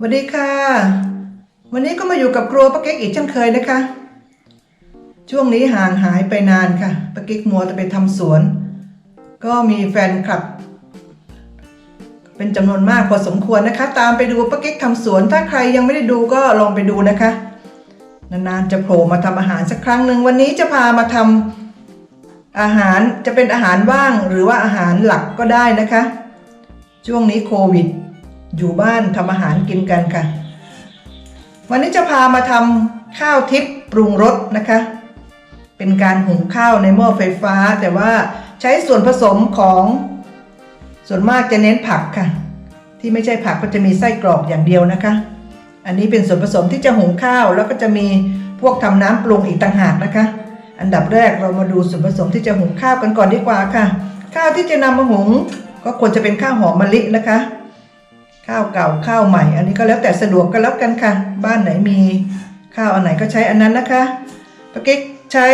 สวัสดีค่ะ วันนี้ก็มาอยู่กับครัวป้าเก๊กอีกเช่นเคยนะคะ ช่วงนี้ห่างหายไปนานค่ะป้าเก๊กมัวแต่ไปทำสวน ก็มีแฟนคลับ เป็นจำนวนมากพอสมควรนะคะ ตามไปดูป้าเก๊กทำสวน ถ้าใครยังไม่ได้ดูก็ลองไปดูนะคะ นานๆจะโผล่มาทำอาหารสักครั้งหนึ่งวันนี้จะพามาทำอาหารจะเป็นอาหารว่างหรือว่าอาหารหลักก็ได้นะคะ ช่วงนี้โควิด อยู่บ้านทำอาหารกินกันค่ะ วันนี้จะพามาทำข้าวทิพย์ปรุงรสนะคะ เป็นการหุงข้าวในหม้อไฟฟ้า แต่ว่าใช้ส่วนผสมของส่วนมากจะเน้นผักค่ะ ที่ไม่ใช่ผักก็จะมีไส้กรอกอย่างเดียวนะคะ อันนี้เป็นส่วนผสมที่จะหุงข้าว แล้วก็จะมีพวกทำน้ำปรุงอีกต่างหากนะคะ อันดับแรกเรามาดูส่วนผสมที่จะหุงข้าวกันก่อนดีกว่าค่ะ ข้าวที่จะนำมาหุงก็ควรจะเป็นข้าวหอมมะลินะคะ ข้าวเก่าข้าวใหม่ อันนี้ก็แล้วแต่สะดวกก็แล้วกันค่ะ บ้านไหนมีข้าวอันไหนก็ใช้อันนั้นนะคะปาเก๊กใช้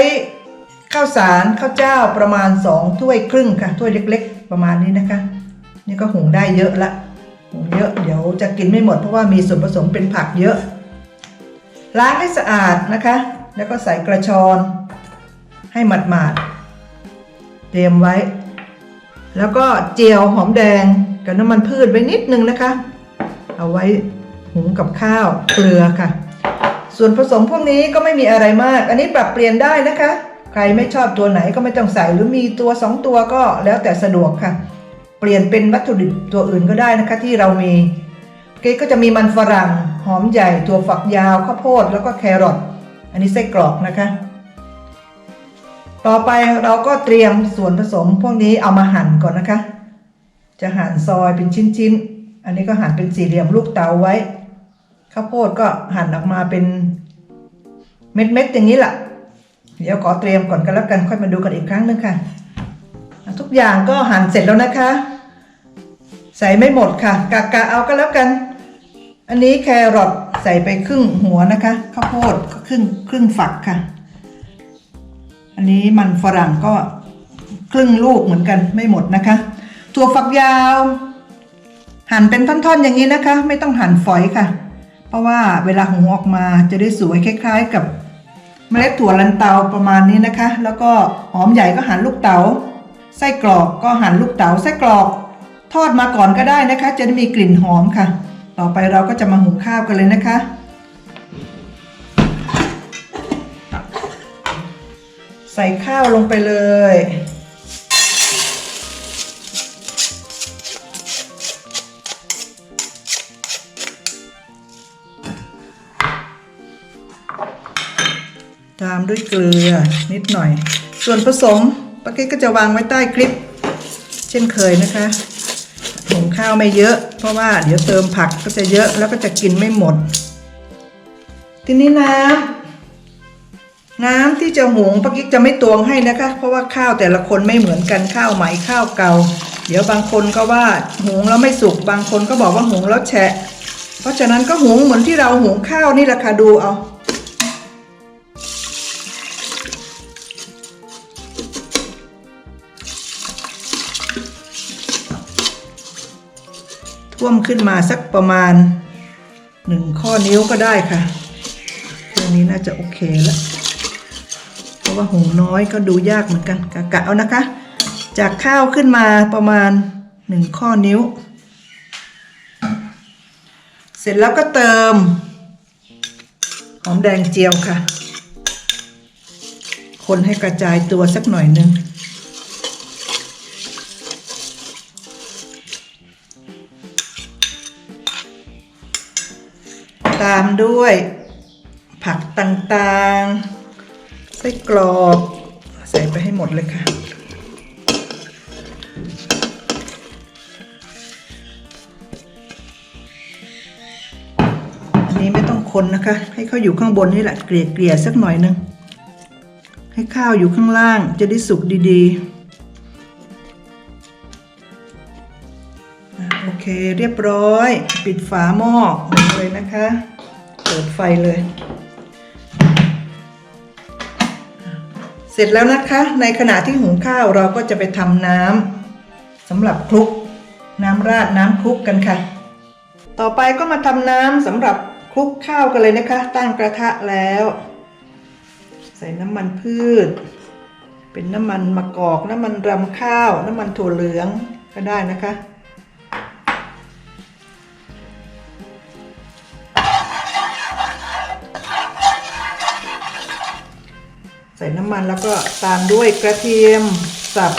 ข้าวสารข้าวเจ้าประมาณ2ถ้วยครึ่งค่ะถ้วยเล็ก ๆ ประมาณนี้นะคะ นี่ก็หุงได้เยอะละหุงเยอะเดี๋ยวจะกินไม่หมดเพราะว่ามีส่วนผสมเป็นผักเยอะล้างให้สะอาดนะคะ แล้วก็ใส่กระชอนให้หมาดๆเตรียมไว้ แล้วก็เจียวหอมแดง กับน้ำมันพืชไว้นิดนึงนะคะ เอาไว้หุงกับข้าวเกลือค่ะ ส่วนผสมพวกนี้ก็ไม่มีอะไรมาก อันนี้ปรับเปลี่ยนได้นะคะ ใครไม่ชอบตัวไหนก็ไม่ต้องใส่หรือมีตัวสองตัวก็แล้วแต่สะดวกค่ะ เปลี่ยนเป็นวัตถุดิบตัวอื่นก็ได้นะคะ ที่เรามีเก๊ก็จะมีมันฝรั่งหอมใหญ่ถั่วฝักยาวข้าวโพดแล้วก็แครอทอันนี้ไส้กรอกนะคะ ต่อไปเราก็เตรียมส่วนผสมพวกนี้เอามาหั่นก่อนนะคะ จะหั่นซอยเป็นชิ้นๆ อันนี้ก็หั่นเป็นสี่เหลี่ยมลูกเต๋าไว้ ข้าวโพดก็หั่นออกมาเป็นเม็ดๆอย่างนี้แหละเดี๋ยวขอเตรียมก่อนกันแล้วกัน ค่อยมาดูกันอีกครั้งหนึงค่ะ ทุกอย่างก็หั่นเสร็จแล้วนะคะ ใส่ไม่หมดค่ะ กะกะเอาก็แล้วกัน อันนี้แครอทใส่ไปครึ่งหัวนะคะ ข้าวโพดก็ครึ่งครึ่งฝักค่ะ อันนี้มันฝรั่งก็ครึ่งลูกเหมือนกันไม่หมดนะคะ ถั่วฝักยาว หั่นเป็นท่อนๆอย่างนี้นะคะ ไม่ต้องหั่นฝอยค่ะ เพราะว่าเวลาหุงออกมาจะได้สวยคล้าย ๆ กับเมล็ดถั่วลันเตาประมาณนี้นะคะ แล้วก็หอมใหญ่ก็หั่นลูกเต๋าไส้กรอกก็หั่นลูกเต๋าไส้กรอก ทอดมาก่อนก็ได้นะคะ จะได้มีกลิ่นหอมค่ะ ต่อไปเราก็จะมาหุงข้าวกันเลยนะคะใส่ข้าวลงไปเลย ด้วยเกลือนิดหน่อย ส่วนผสมป้าเก๊กก็จะวางไว้ใต้คลิป เช่นเคยนะคะหุงข้าวไม่เยอะ เพราะว่าเดี๋ยวเติมผักก็จะเยอะแล้วก็จะกินไม่หมด ทีนี้น้ำน้ำที่จะหุงป้ากิ๊กจะไม่ตวงให้นะคะ เพราะว่าข้าวแต่ละคนไม่เหมือนกันข้าวใหม่ข้าวเก่า เดี๋ยวบางคนก็ว่าหุงแล้วไม่สุกบางคนก็บอกว่าหุงแล้วแฉะ เพราะฉะนั้นก็หุงเหมือนที่เราหุงข้าวนี่แหละค่ะดูเอา ท่วมขึ้นมาสักประมาณหนึ่งข้อนิ้วก็ได้ค่ะเครื่องนี้น่าจะโอเคแล้ว เพราะว่าหุงน้อยก็ดูยากเหมือนกันกะกะเอานะคะ จากข้าวขึ้นมาประมาณหนึ่งข้อนิ้ว เสร็จแล้วก็เติม หอมแดงเจียวค่ะ คนให้กระจายตัวสักหน่อยหนึง ตามด้วย ผักต่างๆ ไส้กรอก ใส่ไปให้หมดเลยค่ะ อันนี้ไม่ต้องคนนะคะ ให้เขาอยู่ข้างบนนี่แหละ เกลี่ยเกลี่ยๆสักหน่อยนึง ให้ข้าวอยู่ข้างล่างจะได้สุกดีๆ เคเรียบร้อย ปิดฝาหม้อเลยนะคะ เปิดไฟเลย เสร็จแล้วนะคะ ในขณะที่หุงข้าวเราก็จะไปทำน้ำสำหรับคลุก น้ำราดน้ำคลุกกันค่ะ ต่อไปก็มาทำน้ำสำหรับคลุกข้าวกันเลยนะคะ ตั้งกระทะแล้ว ใส่น้ำมันพืช เป็นน้ำมันมะกอก น้ำมันรำข้าว น้ำมันถั่วเหลืองก็ได้นะคะ ใส่น้ำมันแล้วก็ตามด้วยกระเทียมสับ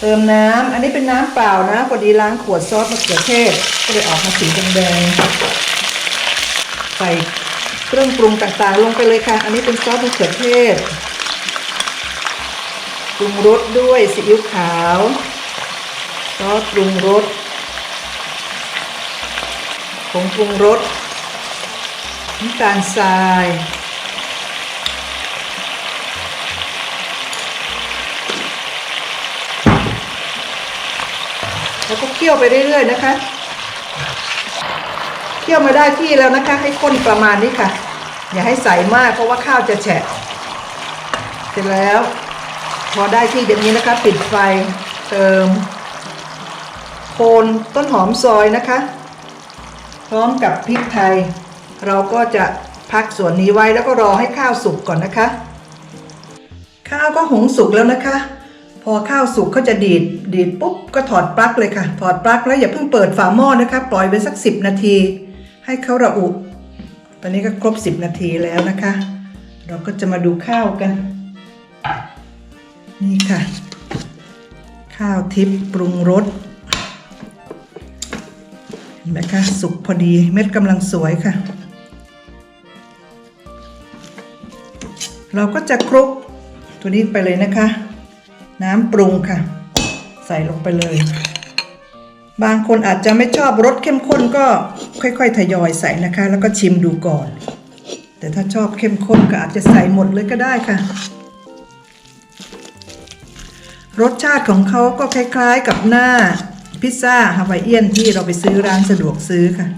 เติมน้ำอันนี้เป็นน้ำเปล่านะพอดีล้างขวดซอสมะเขือเทศก็เลยออกมาสีแดงๆใส่เครื่องปรุงต่างๆ ลงไปเลยค่ะ อันนี้เป็นซอสมะเขือเทศปรุงรสด้วยซีอิ๊วขาวซอสปรุงรสผงปรุงรส น้ำตาลทรายแล้วก็เคี่ยวไปเรื่อยๆนะคะ เคี่ยวมาได้ที่แล้วนะคะ ให้ข้นประมาณนี้ค่ะ อย่าให้ใสมากเพราะว่าข้าวจะแฉะ เสร็จแล้ว พอได้ที่อย่างนี้นะคะ ปิดไฟเติมโคนต้นหอมซอยนะคะ พร้อมกับพริกไทย เราก็จะพักส่วนนี้ไว้แล้วก็รอให้ข้าวสุกก่อนนะคะ ข้าวก็หุงสุกแล้วนะคะ พอข้าวสุกเขาจะดีดดีดปุ๊บก็ถอดปลั๊กเลยค่ะ ถอดปลั๊กแล้วอย่าเพิ่งเปิดฝาหม้อนะคะ ปล่อยไว้สัก 10 นาที ให้เขาระอุ ตอนนี้ก็ครบ 10 นาทีแล้วนะคะ เราก็จะมาดูข้าวกัน นี่ค่ะ ข้าวทิพย์ปรุงรสเห็นไหมคะสุกพอดีเม็ดกำลังสวยค่ะ เราก็จะคลุกตัวนี้ไปเลยนะคะ น้ำปรุงค่ะ ใส่ลงไปเลย บางคนอาจจะไม่ชอบรสเข้มข้นก็ค่อยๆ ทยอยใส่นะคะ แล้วก็ชิมดูก่อน แต่ถ้าชอบเข้มข้นก็อาจจะใส่หมดเลยก็ได้ค่ะ รสชาติของเขาก็คล้ายๆกับหน้าพิซซ่าฮาวายเอียนที่เราไปซื้อร้านสะดวกซื้อค่ะ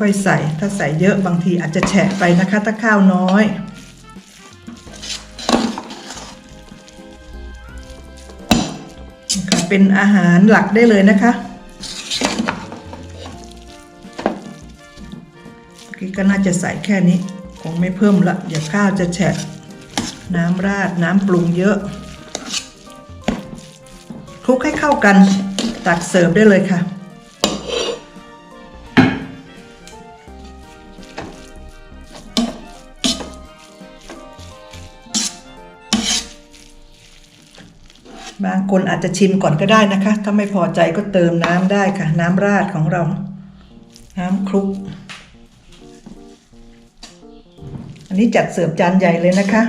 ค่อยๆใส่ ถ้าใส่เยอะบางทีอาจจะแฉะไปนะคะ ถ้าข้าวน้อยค่ะเป็นอาหารหลักได้เลยนะคะกี้ก็น่าจะใส่แค่นี้ คงไม่เพิ่มละเดี๋ยวข้าวจะแฉะ น้ำราดน้ำปรุงเยอะคลุกให้เข้ากัน ตักเสิร์ฟได้เลยค่ะ คนอาจจะชิมก่อนก็ได้นะคะ ถ้าไม่พอใจก็เติมน้ำได้ค่ะ น้ำราดของเรา น้ำคลุก อันนี้จัดเสิร์ฟจานใหญ่เลยนะคะ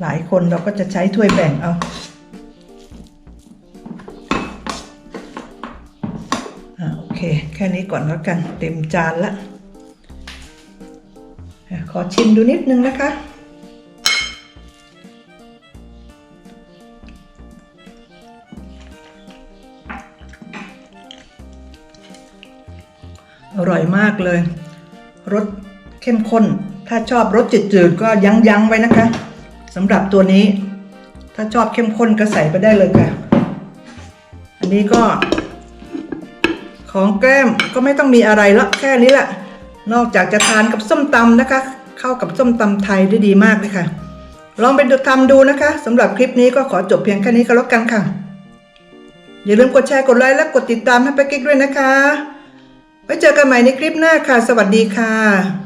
หลายคนเราก็จะใช้ถ้วยแบ่งเอาโอเค แค่นี้ก่อนแล้วกัน เต็มจานละ ขอชิมดูนิดนึงนะคะ อร่อยมากเลย รสเข้มข้น ถ้าชอบรสจืดๆก็ยั้งยั้งๆไว้นะคะสำหรับตัวนี้ ถ้าชอบเข้มข้นก็ใส่ไปได้เลยค่ะ อันนี้ก็ ของแก้มก็ไม่ต้องมีอะไรละแค่นี้แหละ นอกจากจะทานกับส้มตำนะคะ เข้ากับส้มตำไทยได้ดีมากเลยค่ะ ลองไปดูทำดูนะคะสำหรับคลิปนี้ก็ขอจบเพียงแค่นี้ก็แล้วกันค่ะอย่าลืมกดแชร์กดไลค์และกดติดตามให้ไปกิ๊กด้วยนะคะ ไว้เจอกันใหม่ในคลิปหน้าค่ะ สวัสดีค่ะ